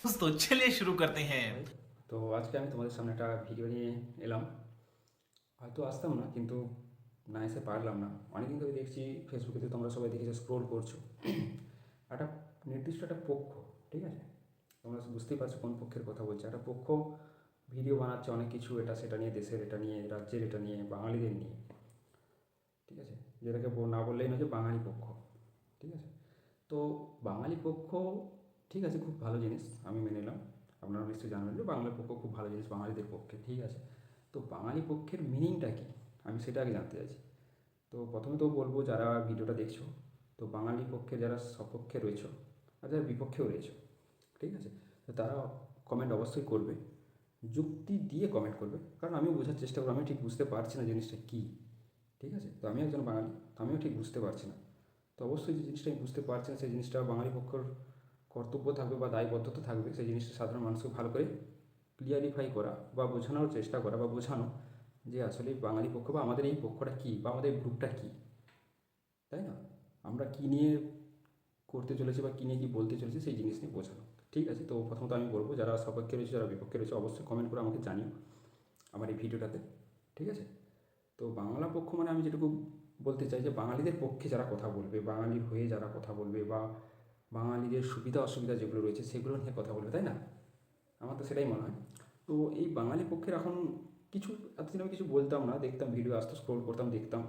তো চলে শুরু করতে হ্যাঁ তো আজকে আমি তোমাদের সামনে একটা ভিডিও নিয়ে এলাম হয়তো আসতাম না কিন্তু না এসে পারলাম না অনেকদিন ধরে দেখছি ফেসবুকেতে তোমরা সবাই দেখেছ স্ক্রোল করছ একটা নির্দিষ্ট একটা পক্ষ ঠিক আছে তোমরা বুঝতেই পারছ কোন পক্ষের কথা বলছি একটা পক্ষ ভিডিও বানাচ্ছে অনেক কিছু এটা সেটা নিয়ে দেশের এটা নিয়ে রাজ্যের এটা নিয়ে বাঙালিদের নিয়ে ঠিক আছে যেটাকে না বললেই নয় যে বাঙালি পক্ষ ঠিক আছে তো বাঙালি পক্ষ ঠিক আছে, খুব ভালো জিনিস, আমি মেনে নিলাম। আপনারা নিশ্চয়ই জানবেন যে বাংলার পক্ষ খুব ভালো জিনিস, বাঙালিদের পক্ষে, ঠিক আছে। তো বাঙালি পক্ষের মিনিংটা কী? আমি সেটা আগে জানতে চাইছি। তো প্রথমে তো বলব, যারা ভিডিওটা দেখছ, তো বাঙালি পক্ষে যারা সপক্ষে রয়েছো, আর যারা বিপক্ষেও রয়েছো, ঠিক আছে, তো তারা কমেন্ট অবশ্যই করবে। যুক্তি দিয়ে কমেন্ট করবে, কারণ আমিও বোঝার চেষ্টা করব, আমি ঠিক বুঝতে পারছি না জিনিসটা কী, ঠিক আছে? তো আমি একজন বাঙালি, তো আমিও ঠিক বুঝতে পারছি না। তো অবশ্যই যে জিনিসটা আমি বুঝতে পারছি না, সেই জিনিসটা বাঙালি পক্ষের কর্তব্য থাকবে বা দায়বদ্ধতা থাকবে, সেই জিনিসটা সাধারণ মানুষকে ভালো করে ক্লিয়ারিফাই করা বা বোঝানোর চেষ্টা করা বা বোঝানো যে আসলে বাঙালি পক্ষ বা আমাদের এই পক্ষটা কী বা আমাদের গ্রুপটা কী। তাই না? আমরা কী নিয়ে করতে চলেছি বা কী নিয়ে কী বলতে চলেছি সেই জিনিস নিয়ে বোঝানো। ঠিক আছে? তো প্রথমত আমি বলব, যারা সপক্ষে রয়েছে, যারা বিপক্ষে রয়েছে, অবশ্যই কমেন্ট করে আমাকে জানিও আমার এই ভিডিওটাতে। ঠিক আছে? তো বাংলা পক্ষ মানে আমি যেটুকু বলতে চাই যে বাঙালিদের পক্ষে যারা কথা বলবে বাঙালির হয়ে যারা কথা বলবে বা বাঙালিদের সুবিধা অসুবিধা যেগুলো রয়েছে সেগুলো নিয়ে কথা বলবে, তাই না? আমার তো সেটাই মনে হয়। তো এই বাঙালি পক্ষের এখন কিছু, এতদিন আমি কিছু বলতাম না, দেখতাম ভিডিও, আসতো স্ক্রোল করতাম, দেখতাম।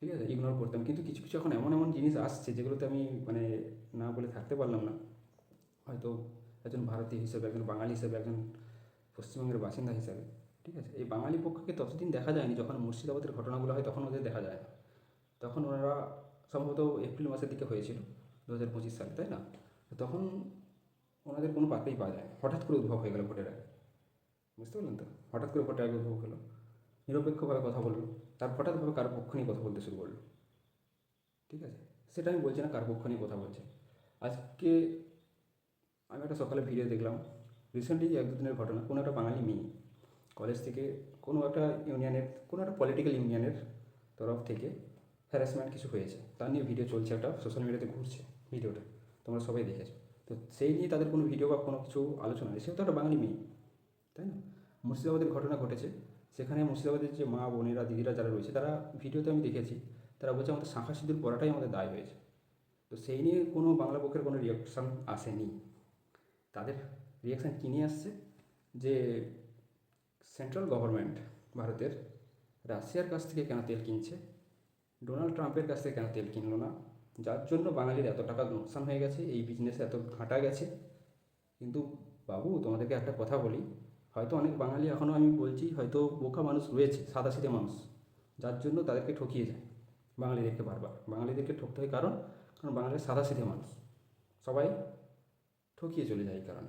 ঠিক আছে? ইগনোর করতাম। কিন্তু কিছু কিছু এখন এমন এমন জিনিস আসছে যেগুলোতে আমি মানে না বলে থাকতে পারলাম না। হয়তো একজন ভারতীয় হিসেবে, একজন বাঙালি হিসেবে, একজন পশ্চিমবঙ্গের বাসিন্দা হিসাবে। ঠিক আছে? এই বাঙালি পক্ষকে ততদিন দেখা যায়নি। যখন মুর্শিদাবাদের ঘটনাগুলো হয় তখন ওদের দেখা যায় তখন ওনারা সম্ভবত এপ্রিল মাসের দিকে হয়েছিল। দু হাজার পঁচিশ সালে, তাই না? তো তখন ওনাদের কোনো পাত্রেই পাওয়া যায়। হঠাৎ করে উদ্ভব হয়ে গেল ভোটের আগে। বুঝতে পারলেন তো? হঠাৎ করে ভোটের আগে উদ্ভব হলো নিরপেক্ষভাবে কথা বলল। তার হঠাৎভাবে কার পক্ষ নিয়ে কথা বলতে শুরু করল। ঠিক আছে? সেটা আমি বলছি না কার পক্ষ নিয়ে কথা বলছে। আজকে আমি একটা সকালে ভিডিও দেখলাম। রিসেন্টলি এক দুদিনের ঘটনা। কোনো একটা বাঙালি মেয়ে কলেজ থেকে কোনো একটা ইউনিয়নের, কোনো একটা পলিটিক্যাল ইউনিয়নের তরফ থেকে হ্যারাসমেন্ট কিছু হয়েছে। তার নিয়ে ভিডিও চলছে একটা। সোশ্যাল মিডিয়াতে ঘুরছে। ভিডিওটা তোমরা সবাই দেখেছ। তো সেই নিয়ে তাদের কোনো ভিডিও বা কোনো কিছু আলোচনা নেই। সেও তো একটা বাঙালি মেয়ে, তাই না? মুর্শিদাবাদের ঘটনা ঘটেছে। সেখানে মুর্শিদাবাদের যে মা, বোনেরা, দিদিরা যারা রয়েছে, তারা ভিডিওতে আমি দেখেছি, তারা বলছে আমাদের শাঁখা সিঁদুর পরাটাই আমাদের দায় হয়েছে। তো সেই নিয়ে কোনো বাংলা পক্ষের কোনো রিয়াকশান আসেনি। তাদের রিয়াকশান কী নিয়ে আসছে? যে সেন্ট্রাল গভর্নমেন্ট ভারতের রাশিয়ার কাছ থেকে কেন তেল কিনছে? ডোনাল্ড ট্রাম্পের কাছ থেকে কেন তেল কিনলো না? যার জন্য বাঙালির এত টাকা লোকসান হয়ে গেছে, এই বিজনেসে এত ঘাটা গেছে। কিন্তু বাবু, তোমাদেরকে একটা কথা বলি, হয়তো অনেক বাঙালি এখনও আমি বলছি, হয়তো বোকা মানুষ রয়েছে সাদা সাদাসিধে মানুষ, যার জন্য তাদেরকে ঠকিয়ে যায় বাঙালিদেরকে বারবার। বাঙালিদেরকে ঠকতে হয় কারণ কারণ বাঙালির সাদাসিধে মানুষ। সবাই ঠকিয়ে চলে যায় এই কারণে।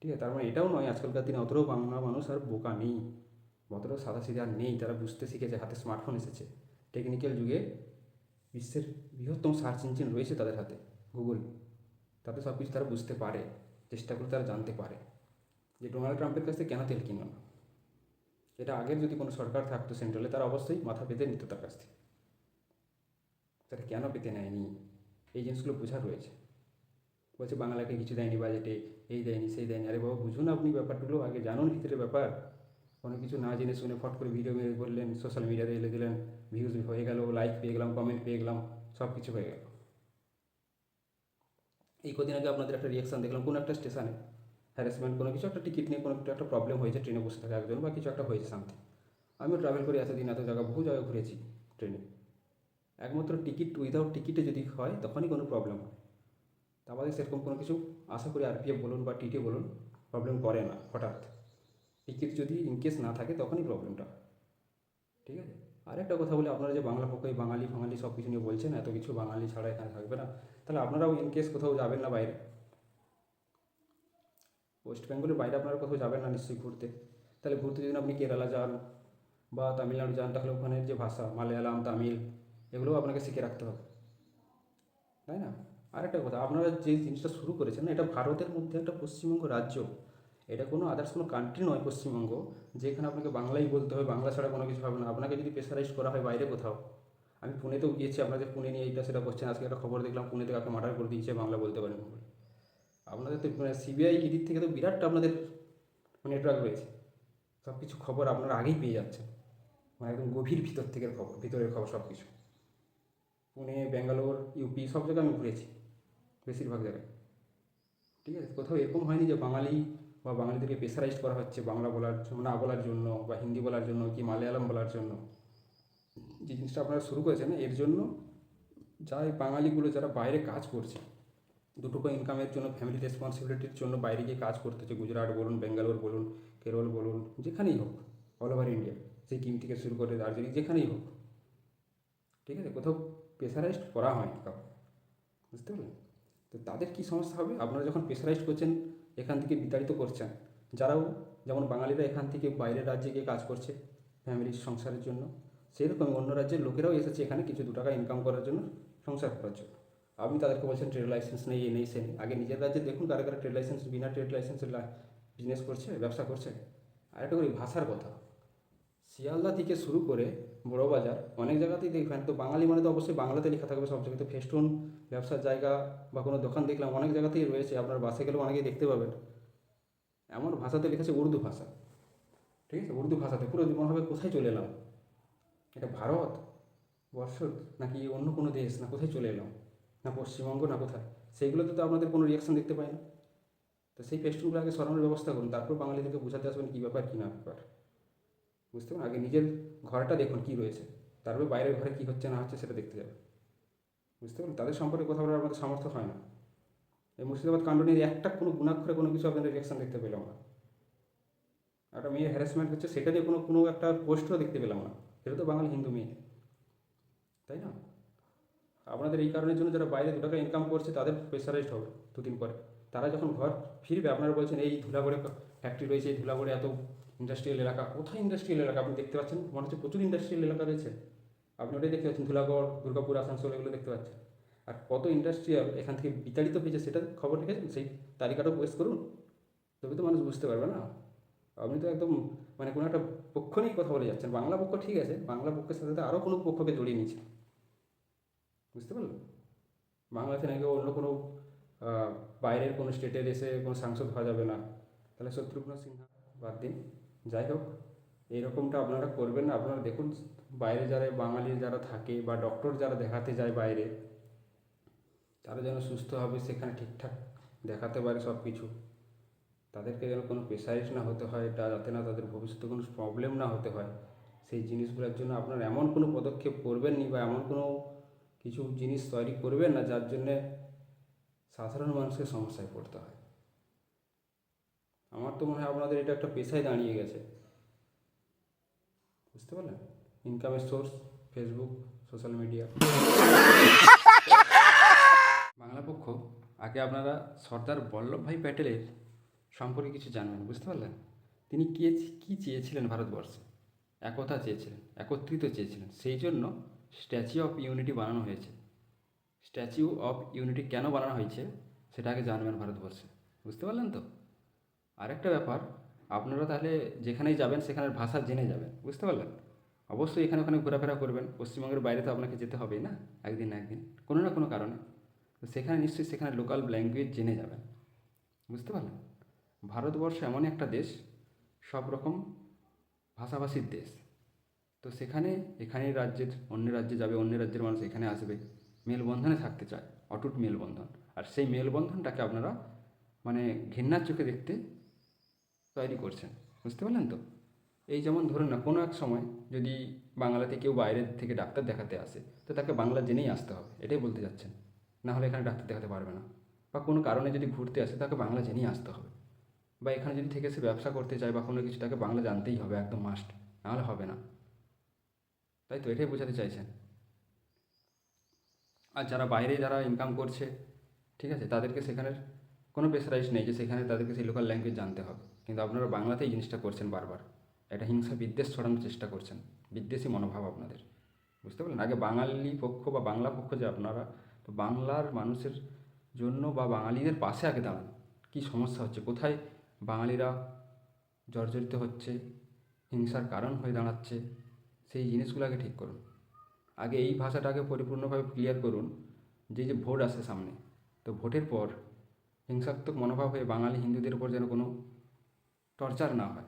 ঠিক আছে, তার মানে এটাও নয়, আজকালকার দিনে অতটাও বাংলা মানুষ আর বোকা নেই। অতটাও সাদাসিধে আর নেই, তারা বুঝতে শিখেছে, হাতে স্মার্টফোন এসেছে। টেকনিক্যাল যুগে বিশ্বের বৃহত্তম সার্চ ইঞ্জিন রয়েছে তাদের হাতে গুগল তাতে সব কিছু তারা বুঝতে পারে, চেষ্টা করে তারা জানতে পারে যে ডোনাল্ড ট্রাম্পের কাছ থেকে কেন তেল কিনল। না এটা আগের যদি কোনো সরকার থাকতো সেন্ট্রালে তারা অবশ্যই মাথা পেতে নিত তার কাছ থেকে। তারা কেন পেতে নেয়নি? এই জিনিসগুলো বোঝা রয়েছে। বলছে, বাংলাকে কিছু দেয়নি বাজেটে এই দেয়নি, সেই দেয়নি। আরে বাবা, বুঝুন আপনি ব্যাপারগুলো, আগে জানুন ভিতরে ব্যাপার। কোনো কিছু না জেনে শুনে ফট করে ভিডিও মেরে বললেন সোশ্যাল মিডিয়াতে এলে দিলেন। ভিউজ হয়ে গেল লাইক পেয়ে গেলাম কমেন্ট পেয়ে গেলাম সব কিছু হয়ে গেল এই কদিন আগে আপনাদের একটা রিয়াকশান দেখলাম কোনো একটা স্টেশনে হ্যারাসমেন্ট কোনো কিছু একটা টিকিট নিয়ে কোনো একটা একটা প্রবলেম হয়েছে ট্রেনে বসে থাকে একজন বা কিছু একটা হয়েছে সামথিং আমিও ট্রাভেল করে এতদিন এত জায়গা বহু জায়গায় ঘুরেছি ট্রেনে একমাত্র টিকিট উইদাউট টিকিটে যদি হয় তখনই কোনো প্রবলেম হয় তা আমাদের সেরকম কোনো কিছু আশা করি আরপিএফ বলুন বা টিটি বলুন প্রবলেম করে না হঠাৎ টিকিট যদি ইনকেস না থাকে তখনই প্রবলেমটা ঠিক আছে আরেকটা কথা বলি, আপনারা যে বাংলা পক্ষে বাঙালি ফাঙালি সব কিছু নিয়ে বলছেন, এত কিছু বাঙালি ছাড়া এখানে থাকবে না। তাহলে আপনারাও ইনকেস কোথাও যাবেন না বাইরে? ওয়েস্ট বেঙ্গলের বাইরে আপনারা কোথাও যাবেন না নিশ্চয়ই ঘুরতে? তাহলে ঘুরতে যদি আপনি কেরালা যান বা তামিলনাড়ু যান, তাহলে ওখানের যে ভাষা, মালয়ালাম, তামিল, এগুলোও আপনাকে শিখে রাখতে হবে। তাই না? আরেকটা কথা, আপনারা যে জিনিসটা শুরু করেছেন না, এটা ভারতের মধ্যে একটা পশ্চিমবঙ্গ রাজ্য এটা কোনো আদার্স কোনো কান্ট্রি নয় পশ্চিমবঙ্গ, যেখানে আপনাকে বাংলাই বলতে হবে, বাংলা ছাড়া কোনো কিছু হবে না। আপনাকে যদি প্রেশারাইজ করা হয় বাইরে কোথাও, আমি পুনেতেও গিয়েছি, আপনাদের পুনে নিয়ে এইটা সেটা করছেন আজকে একটা খবর দেখলাম, পুনেতে কাকে মার্ডার করে দিয়েছে, বাংলা বলতে পারেন আপনাদের তো মানে সিবিআই ইডির থেকে তো বিরাট আপনাদের নেটওয়ার্ক রয়েছে। সব কিছু খবর আপনারা আগেই পেয়ে যাচ্ছেন। মানে একদম গভীর ভিতর থেকে খবর, ভিতরের খবর সব কিছু পুনে, ব্যাঙ্গালোর ইউপি সব জায়গায় আমি ঘুরেছি, বেশিরভাগ জায়গায়। ঠিক আছে, কোথাও এরকম হয়নি যে বাঙালি বা বাঙালিদেরকে প্রেসারাইজ করা হচ্ছে বাংলা বলার না বলার জন্য বা হিন্দি বলার জন্য কি মালয়ালম বলার জন্য। যে জিনিসটা আপনারা শুরু করেছেন, এর জন্য যারা এই বাঙালিগুলো যারা বাইরে কাজ করছে, দুটোকো ইনকামের জন্য ফ্যামিলি রেসপন্সিবিলিটির জন্য বাইরে গিয়ে কাজ করতে হচ্ছে গুজরাট বলুন ব্যাঙ্গালোর বলুন, কেরল বলুন, যেখানেই হোক অল ওভার ইন্ডিয়া সিকিম থেকে শুরু করে দার্জিলিং, যেখানেই হোক। ঠিক আছে? কোথাও প্রেসারাইজড করা হয়নি কাউ বুঝতে পারলেন? তো তাদের কী সমস্যা হবে? আপনারা যখন প্রেসারাইজড করছেন এখান থেকে বিতাড়িত করছেন। যারাও যেমন বাঙালিরা এখান থেকে বাইরের রাজ্যে গিয়ে কাজ করছে ফ্যামিলির সংসারের জন্য সেই রকমই অন্য রাজ্যের লোকেরাও এসেছে এখানে কিছু দু টাকা ইনকাম করার জন্য সংসার করার জন্য। আপনি তাদেরকে বলছেন ট্রেড লাইসেন্স নেই এ নেই, সে আগে নিজের রাজ্যে দেখুন কারা কারা ট্রেড লাইসেন্স বিনা ট্রেড লাইসেন্সের বিজনেস করছে, ব্যবসা করছে। আর একটা করি ভাষার কথা। শিয়ালদা থেকে শুরু করে বড় বাজার অনেক জায়গাতেই দেখবেন, তো বাঙালি মানে তো অবশ্যই বাংলাতে লেখা থাকবে সব জায়গায় তো ফেস্টুন, ব্যবসার জায়গা বা কোনো দোকান দেখলাম, অনেক জায়গাতেই রয়েছে, আপনার বাসে গেলেও অনেকেই দেখতে পাবেন। এমন ভাষাতে লিখেছে উর্দু ভাষা। ঠিক আছে? উর্দু ভাষাতে, পুরো মনে হবে কোথায় চলে এলাম? এটা ভারত? বর্ষ নাকি অন্য কোনো দেশ? না কোথায় চলে এলাম? না পশ্চিমবঙ্গ? না কোথায়? সেইগুলোতে তো আপনাদের কোনো রিয়াকশন দেখতে পাই না। তো সেই ফেস্টুনগুলো আগে সরানোর ব্যবস্থা করুন, তারপর বাঙালিদেরকে বোঝাতে আসবেন কী ব্যাপার, কী না ব্যাপার। বুঝতে পারেন আগে নিজের ঘরটা দেখুন কী রয়েছে। তারপরে বাইরের ঘরে কী হচ্ছে, না হচ্ছে সেটা দেখতে যাবে বুঝতে পারলেন? তাদের সম্পর্কে কথা বলার আমাদের সামর্থ্য হয় না। এই মুর্শিদাবাদ কাণ্ড নিয়ে একটা কোনো গুণাক্ষরে কোনো কিছু আপনাদের রিয়াকশন দেখতে পেলাম না। একটা মেয়ে হ্যারাসমেন্ট হচ্ছে সেটা নিয়ে কোনো কোনো একটা পোস্টও দেখতে পেলাম না। সেটা তো বাঙালি হিন্দু মেয়ে। তাই না? আপনাদের এই কারণের জন্য যারা বাইরে দু টাকা ইনকাম করছে, তাদের প্রেসারাইজড হবে দুদিন পরে। তারা যখন ঘর ফিরবে, আপনারা বলছেন, এই ধুলাগড়ে ফ্যাক্টরি রয়েছে, এই ধুলাগড়ে এত ইন্ডাস্ট্রিয়াল এলাকা, কোথায় ইন্ডাস্ট্রিয়াল এলাকা আপনি দেখতে পাচ্ছেন? মনে হচ্ছে প্রচুর ইন্ডাস্ট্রিয়াল এলাকা রয়েছে। আপনি ওটাই দেখতে পাচ্ছেন, ধুলাগড়, দুর্গাপুর, আসানসোল, এগুলো দেখতে পাচ্ছেন। আর কত ইন্ডাস্ট্রিয়াল এখান থেকে বিতাড়িত হয়েছে সেটা খবর রেখেছেন? সেই তালিকাটাও পোস্ট করুন। তবে তো মানুষ বুঝতে পারবে না। আপনি তো একদম মানে কোনো একটা পক্ষ নিয়েই কথা বলে যাচ্ছেন। বাংলা পক্ষ ঠিক আছে, বাংলা পক্ষের সাথে সাথে আরও কোনো পক্ষকে জড়িয়ে নিয়েছে। বুঝতে পারলেন? বাংলাতে নাকি অন্য কোনো বাইরের কোনো স্টেটের এসে কোনো সাংসদ হওয়া যাবে না। তাহলে শত্রুঘ্ন সিনহা বাদ দিন। যাই হোক এইরকমটা আপনারা করবেন না। আপনারা দেখুন, বাইরে যারা, বাঙালি যারা থাকে বা ডক্টর যারা দেখাতে যায় বাইরে, তারা যেন সুস্থ হবে, সেখানে ঠিকঠাক দেখাতে পারে সব কিছু তাদেরকে যেন কোনো প্রেসারাইজ না হতে হয় এটা যাতে না তাদের ভবিষ্যতে কোনো প্রবলেম না হতে হয়। সেই জিনিসগুলোর জন্য আপনারা এমন কোনো পদক্ষেপ করবেন নি বা এমন কোনো কিছু জিনিস তৈরি করবেন না, যার জন্যে সাধারণ মানুষকে সমস্যায় পড়তে হয়। আমার তো মনে হয় আপনাদের এটা একটা পেশায় দাঁড়িয়ে গেছে। বুঝতে পারলেন? ইনকামের source Facebook social media Bangla পক্ষ, আগে আপনারা সর্দার বল্লভভাই প্যাটেলের সম্পর্কে কিছু জানবেন, বুঝতে পারলেন? তিনি কে কী চেয়েছিলেন ভারতবর্ষে? একতা চেয়েছিলেন, একত্রিত চেয়েছিলেন। সেই জন্য স্ট্যাচু অফ ইউনিটি বানানো হয়েছে। স্ট্যাচু অফ ইউনিটি কেন বানানো হয়েছে, সেটা আগে জানবেন ভারতবর্ষে। বুঝতে পারলেন তো? আরেকটা ব্যাপার, আপনারা তাহলে যেখানেই যাবেন সেখানের ভাষা জেনে যাবেন, বুঝতে পারলেন? অবশ্যই এখানে ওখানে ঘোরাফেরা করবেন, পশ্চিমবঙ্গের বাইরে তো আপনাকে যেতে হবেই না, একদিন না একদিন, কোনো না কোনো কারণে। তো সেখানে নিশ্চয়ই সেখানে লোকাল ল্যাঙ্গুয়েজ জেনে যাবেন, বুঝতে পারলেন? ভারতবর্ষ এমন একটা দেশ, সব রকম ভাষাভাষীর দেশ। তো সেখানে এখানে রাজ্যের অন্য রাজ্যে যাবে, অন্য রাজ্যের মানুষ এখানে আসবে, মেলবন্ধনে থাকতে চায়, অটুট মেলবন্ধন। আর সেই মেলবন্ধনটাকে আপনারা মানে ঘৃণার চোখে দেখতে তৈরি করছেন, বুঝতে পারলেন তো? এই যেমন ধরুন না, কোনো এক সময় যদি বাংলাতে কেউ বাইরের থেকে ডাক্তার দেখাতে আসে, তো তাকে বাংলা জেনেই আসতে হবে, এটাই বলতে যাচ্ছেন। না হলে এখানে ডাক্তার দেখাতে পারবে না। বা কোনো কারণে যদি ঘুরতে আসে, তাকে বাংলা জেনেই আসতে হবে। বা এখানে যদি থেকে সে ব্যবসা করতে চায় বা কোনো কিছু, তাকে বাংলা জানতেই হবে, একদম মাস্ট নাহলে হবে না। তাই তো, এটাই বোঝাতে চাইছেন। আর যারা বাইরে যারা ইনকাম করছে, ঠিক আছে, তাদেরকে সেখানের কোনো প্রেসারাইজ নেই যে সেখানে তাদেরকে সেই লোকাল ল্যাঙ্গুয়েজ জানতে হবে। কিন্তু আপনারা বাংলাতেই জিনিসটা করছেন বারবার। এটা হিংসা বিদ্বেষ ছড়ানোর চেষ্টা করছেন। বিদ্বেষী মনোভাব আপনাদের। বুঝতে পারলেন? আগে বাঙালি পক্ষ বা বাংলা পক্ষ যে আপনারা, তো বাংলার মানুষের জন্য বা বাঙালিদের পাশে আগে দাঁড়ান। কী সমস্যা হচ্ছে? কোথায় বাঙালিরা জর্জরিত হচ্ছে? হিংসার কারণ হয়ে দাঁড়াচ্ছে? সেই জিনিসগুলো আগে ঠিক করুন। আগে এই ভাষাটাকে পরিপূর্ণভাবে ক্লিয়ার করুন, যে যে ভোট আসে সামনে। তো ভোটের পর হিংসাত্মক মনোভাব হয়ে বাঙালি হিন্দুদের উপর যেন কোনো টর্চার না হয়।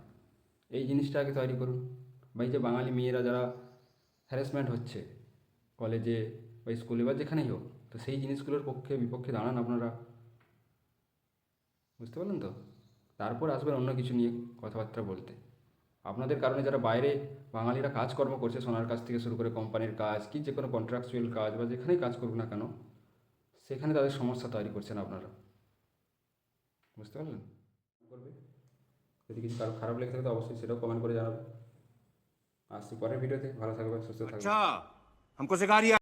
এই জিনিসটা আগে তৈরি করুন। বা এই যে বাঙালি মেয়েরা যারা হ্যারাসমেন্ট হচ্ছে কলেজে বা স্কুলে বা যেখানেই হোক, তো সেই জিনিসগুলোর পক্ষে, বিপক্ষে দাঁড়ান আপনারা। বুঝতে পারলেন তো? তারপর আসবেন অন্য কিছু নিয়ে কথাবার্তা বলতে। আপনাদের কারণে যারা বাইরে বাঙালিরা কাজকর্ম করছে, সোনার কাজ থেকে শুরু করে কোম্পানির কাজ, কি যে কোনো কন্ট্রাকচুয়াল কাজ বা যেখানেই কাজ করুক না কেন, সেখানে তাদের সমস্যা তৈরি করছেন আপনারা। বুঝতে পারলেন? করবে যদি কিছু কারো খারাপ লেগে থাকে তো অবশ্যই সেটাও কমেন্ট করে জানাবে আসছি পরের ভিডিওতে ভালো থাকবে সুস্থ থাকবে अच्छा हमको सिखा रिया